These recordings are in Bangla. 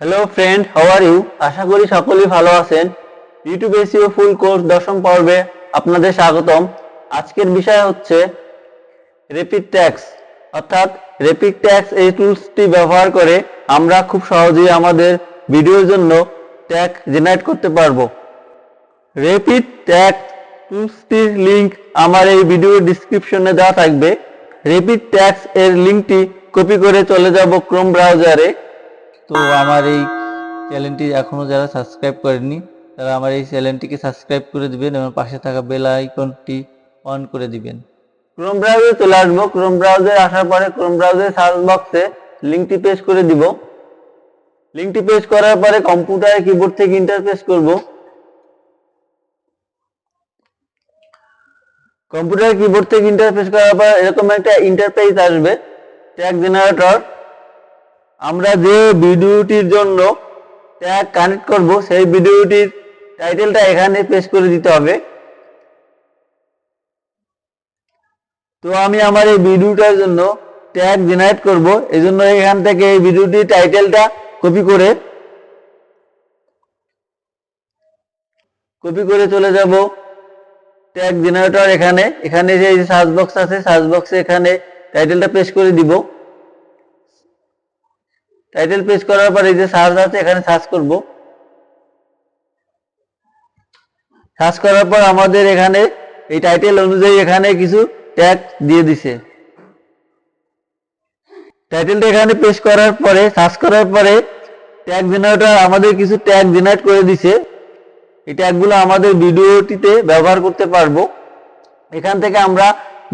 হ্যালো ফ্রেন্ড হাউ ইউ আশা করি সকলেই ভালো আছেন। ইউটিউব এসিও ফুল কোর্স দশম পর্বে আপনাদের স্বাগতম। আজকের বিষয় হচ্ছে রেপিড ট্যাক্স অর্থাৎ রেপিড ট্যাক্স এই টুলসটি ব্যবহার করে আমরা খুব সহজেই আমাদের ভিডিওর জন্য ট্যাগ জেনারেট করতে পারব। রেপিড ট্যাক্স টুলসটির লিংক আমার এই ভিডিও ডিসক্রিপশনে দেওয়া থাকবে। রেপিড ট্যাক্স এর লিংকটি কপি করে চলে যাব ক্রোম ব্রাউজারে তো আমার এই চ্যানেলটি এখনও যারা সাবস্ক্রাইব করেনি তারা আমার এই চ্যানেলটিকে সাবস্ক্রাইব করে দিবেন এবং পাশে থাকা বেল আইকনটি অন করে দিবেন। ক্রোম ব্রাউজারে চলে আসব। ক্রোম ব্রাউজারে আসার পরে ক্রোম ব্রাউজারে সার্চ বক্সে লিঙ্কটি পেস্ট করে দিব। লিঙ্কটি পেস্ট করার পরে কম্পিউটারের কিবোর্ড থেকে ইন্টারফেস করব। কম্পিউটার কিবোর্ড থেকে ইন্টারফেস করার পর এরকম একটা ইন্টারফেস আসবে। ট্যাগ জেনারেটর আমরা যে ভিডিওটির জন্য ট্যাগ কানেক্ট করব, সেই ভিডিওটির টাইটেলটা এখানে পেস্ট করে দিতে হবে। তো আমি আমার এই ভিডিওটার জন্য ট্যাগ জেনারেট করব এই জন্য এখান থেকে এই ভিডিওটির টাইটেলটা কপি করে কপি করে চলে যাব ট্যাগ জেনারেটর এখানে। এখানে যে সার্চ বক্স আছে সার্চ বক্সে এখানে টাইটেলটা পেস্ট করে দিব। টাইটেল পেজ করার পর এই যে সার্চ আছে, এখানে সার্চ করব। সার্চ করার পর আমাদের এখানে এই টাইটেল অনুযায়ী এখানে কিছু ট্যাগ দিয়ে দিছে। টাইটেলটা এখানে পেস্ট করার পরে সার্চ করার পরে ট্যাগ জেনারেটর আমাদের কিছু ট্যাগ জেনারেট করে দিছে। এই ট্যাগগুলো আমাদের ভিডিওটিতে ব্যবহার করতে পারব। এখান থেকে আমরা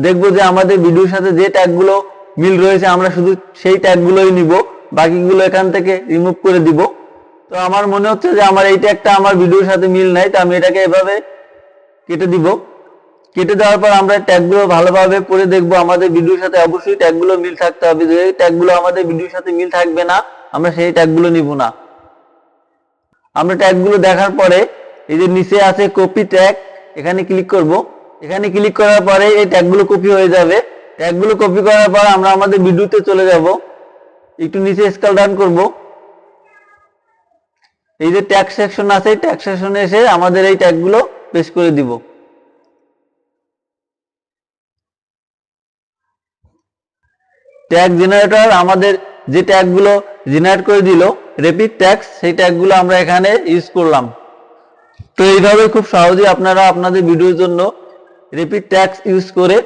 দেখব যে আমাদের ভিডিওর সাথে যে ট্যাগগুলো মিল রয়েছে, আমরা শুধু সেই ট্যাগগুলোই নিব। বাকিগুলো এখান থেকে রিমুভ করে দিব। তো আমার মনে হচ্ছে যে আমার এই ট্যাগটা আমার ভিডিওর সাথে মিল নাই, তো আমি এটাকে এভাবে কেটে দিব। কেটে দেওয়ার পর আমরা ট্যাগগুলো ভালোভাবে পড়ে দেখব আমাদের ভিডিওর সাথে। অবশ্যই ট্যাগগুলো মিল থাকতে হবে। যে ট্যাগগুলো আমাদের ভিডিওর সাথে মিল থাকবে না, আমরা সেই ট্যাগগুলো নিব না। আমরা ট্যাগগুলো দেখার পরে এই যে নিচে আছে কপি ট্যাগ এখানে ক্লিক করব। এখানে ক্লিক করার পরে এই ট্যাগগুলো কপি হয়ে যাবে। ট্যাগগুলো কপি করার পর আমরা আমাদের ভিডিওতে চলে যাব। একটু নিচে স্কেল ডাউন করব। এই যে ট্যাগ সেকশন আছে ট্যাগ সেকশনে এসে আমাদের এই ট্যাগগুলো পেস্ট করে দিব। ট্যাগ জেনারেটর আমাদের যে ট্যাগগুলো জেনারেট করে দিল রেপিড ট্যাক্স সেই ট্যাগগুলো আমরা এখানে ইউজ করলাম। তো এইভাবে খুব সহজেই আপনারা আপনাদের ভিডিওর জন্য রেপিড ট্যাক্স ইউজ করে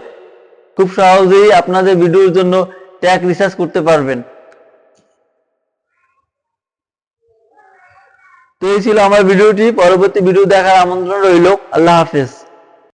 খুব সহজেই আপনাদের ভিডিওর জন্য ট্যাগ রিসার্চ করতে পারবেন। তো এই ছিল আমার ভিডিওটি পরবর্তী ভিডিও দেখার আমন্ত্রণ রইল। আল্লাহ হাফেজ।